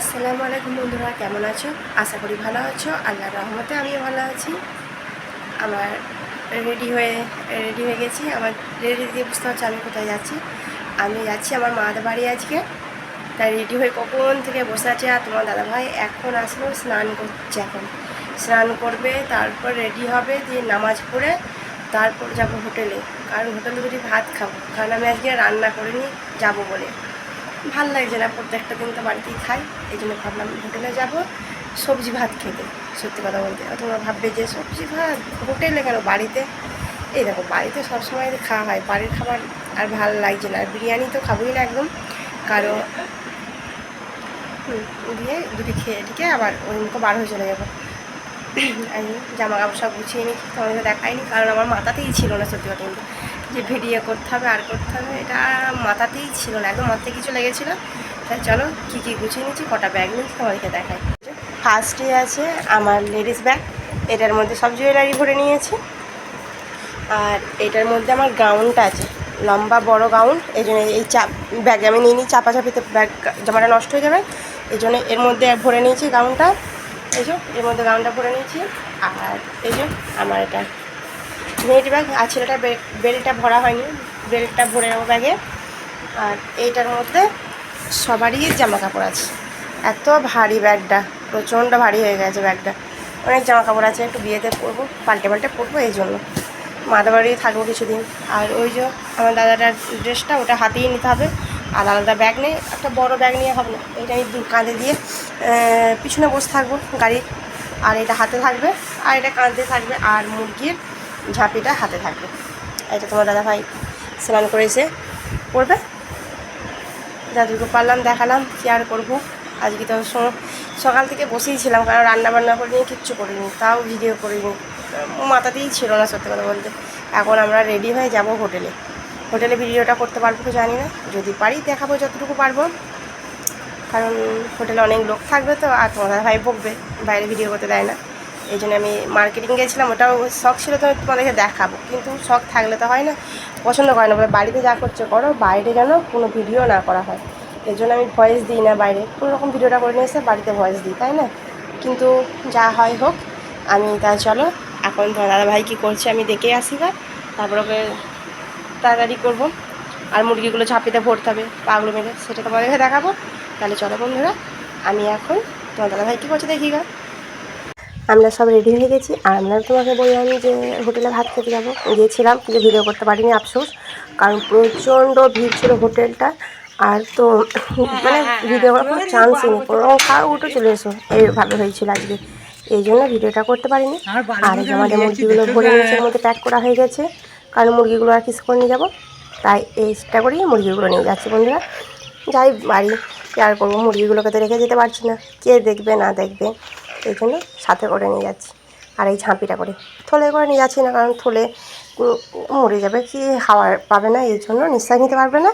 আসসালামু আলাইকুম বন্ধুরা, কেমন আছো? আশা করি ভালো আছো। আল্লাহর রহমতে আমিও ভালো আছি। আমার রেডি হয়ে রেডি হয়ে গেছি। আমার রেডি দিয়ে বুঝতে পারছি আমি কোথায় যাচ্ছি। আমি যাচ্ছি আমার মাদের বাড়ি আজকে। তাই রেডি হয়ে কখন থেকে বসে আছে আর তোমার দাদাভাই এখন আসলো স্নান করছে এখন। স্নান করবে, তারপর রেডি হবে দিয়ে নামাজ পড়ে তারপর যাব হোটেলে। কারণ হোটেলে যদি ভাত খাব, কারণ আমি আজকে রান্না করিনি, যাব বলে। ভালো লাগছে না প্রত্যেকটা দিন তো বাড়িতেই খাই, এই জন্য ভাবলাম হোটেলে যাব, সবজি ভাত খেতে, সত্যি কথা বলতে। তোমরা ভাববে যে সবজি ভাত হোটেলে কেন বাড়িতে? এই দেখো, বাড়িতে সবসময় খাওয়া হয়, বাড়ির খাবার আর ভালো লাগছে না, আর বিরিয়ানি তো খাবোই না একদম। কারণ দিয়ে দুটি খেয়ে টিকে আবার ওই মুখে বার হয়ে চলে যাব। আমি জামা কাপড় সব গুছিয়ে নিই তোমাদের দেখাইনি, কারণ আমার মাথাতেই ছিল না সত্যি কথা বলতে। যে ভিডিও করতে হবে, আর করতে হবে, এটা মাথাতেই ছিল না, একদম মাথায় কিছু লেগেছিলো। তাই চলো, কী কী গুছিয়ে নিচ্ছি কটা ব্যাগ নিচ্ছি তোমাদেরকে দেখাই। ফার্স্টে আছে আমার লেডিস ব্যাগ এটার মধ্যে সব জুয়েলারি ভরে নিয়েছি। আর এটার মধ্যে আমার গাউনটা আছে, লম্বা বড় গাউন এই জন্য এই চাপ ব্যাগে আমি নিয়ে নিই, চাপাচাপিতে ব্যাগ জামাটা নষ্ট হয়ে যাবে। এই জন্য এর মধ্যে ভরে নিয়েছি গাউনটা এই এর মধ্যে গাউনটা ভরে নিয়েছি। আর এই যে, আমার এটা নেট ব্যাগ, আর ছেলেটা বেল্টটা ভরা হয়নি, বেল্টটা ভরে নেব ব্যাগে। আর এইটার মধ্যে সবারই জামা কাপড় আছে। এত ভারী ব্যাগটা, প্রচণ্ড ভারী হয়ে গেছে ব্যাগটা। অনেক জামা কাপড় আছে, একটু বিয়েতে পরবো, পাল্টে পাল্টে পরবো, এই জন্য। মাদা বাড়ি থাকব কিছুদিন। আর ওই যে আমার দাদাটার ড্রেসটা, ওটা হাতেই নিতে হবে। আর আলাদা ব্যাগ নেই, একটা বড় ব্যাগ নিয়ে হবে না এটা আমি কাঁধে দিয়ে পিছনে বসে থাকব গাড়ির। আর এটা হাতে থাকবে, আর এটা কাঁধে থাকবে। আর মুরগির ঝাঁপিটা হাতে থাকবে। এটা তোমার দাদা ভাই স্নান করে এসে পড়বে দাদুকে পারলাম দেখালাম, কি আর করব? আজকে তো সকাল থেকে বসেই ছিলাম, কারণ রান্না বান্না করিনি, কিচ্ছু করিনি, তাও ভিডিও করিনি। মাথাতেই ছিল না সত্যি কথা বলতে। এখন আমরা রেডি হয়ে যাব হোটেলে। হোটেলে ভিডিওটা করতে পারব কি জানি না। যদি পারি দেখাবো যতটুকু পারব। কারণ হোটেলে অনেক লোক থাকবে তো, আর তোমাদের ভাই বকবে, বাইরে ভিডিও করতে দেয় না। এই জন্য আমি মার্কেটিং গেছিলাম, ওটাও শখ ছিল তো তোমাদেরকে দেখাবো। কিন্তু শখ থাকলে তো হয় না, পছন্দ করে না। বলে, বাড়িতে যা করছে করো, বাইরে যেন কোনো ভিডিও না করা হয়। এর জন্য আমি ভয়েস দিই না বাইরে। কোনো রকম ভিডিওটা করে নিয়ে এসে বাড়িতে ভয়েস দিই, তাই না? কিন্তু যা হয় হোক, আমি তা চলো, এখন তোমার দাদা ভাই কী করছে আমি দেখে আসি গা। তারপর ওকে তাড়াতাড়ি করব। আর মুরগিগুলো ঝাঁপিতে ভরতে হবে, পাগলো মেরে, সেটা তোমাদেরকে দেখাবো। তাহলে চলো বন্ধুরা, আমি এখন তোমার দাদা ভাই কী করছে দেখি গা। আমরা সব রেডি হয়ে গেছি। আর আমরা তোমাকে বললাম যে হোটেলে ভাত খেতে যাব। গিয়েছিলাম কিন্তু ভিডিও করতে পারিনি আফসোস। কারণ প্রচণ্ড ভিড় ছিল হোটেলটা। আর তো মানে ভিডিও করার কোনো চান্সই নেই। কোনো খাও উঠে চলে এসো। এইভাবে হয়েছিল আজকে। এই জন্য ভিডিওটা করতে পারিনি। আর এই আমাদের মুরগিগুলো ভরে নিচের মধ্যে প্যাক করা হয়ে গেছে। কারণ মুরগিগুলো আর কিছু করে নিয়ে যাব। তাই এইটা করেই মুরগিগুলো নিয়ে যাচ্ছি বন্ধুরা। যাই বাড়ি কি আর করব? মুরগিগুলোকে তো রেখে যেতে পারছি না। কে দেখবে না দেখবে? এই জন্য সাথে করে নিয়ে যাচ্ছি। আর এই ঝাঁপিটা করে। থলে করে নিয়ে যাচ্ছি না কারণ থলে মরে যাবে কি হাওয়ার পাবে না, এই জন্য নিঃশ্বাস নিতে পারবে না।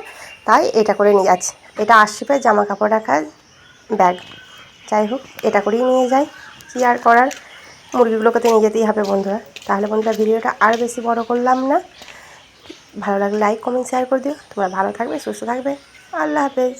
তাই এটা করে নিয়ে যাচ্ছি। এটা আশিপে জামা কাপড় রাখার ব্যাগ। যাই হোক, এটা করেই নিয়ে যাই। কী আর করার? মুরগিগুলোকে তো নিয়ে যেতেই হবে বন্ধুরা। তাহলে বন্ধুরা ভিডিওটা আর বেশি বড় করলাম না। ভালো লাগলে লাইক কমেন্ট শেয়ার করে দিও। তোমরা ভালো থাকবে, সুস্থ থাকবে। আল্লাহ হাফেজ।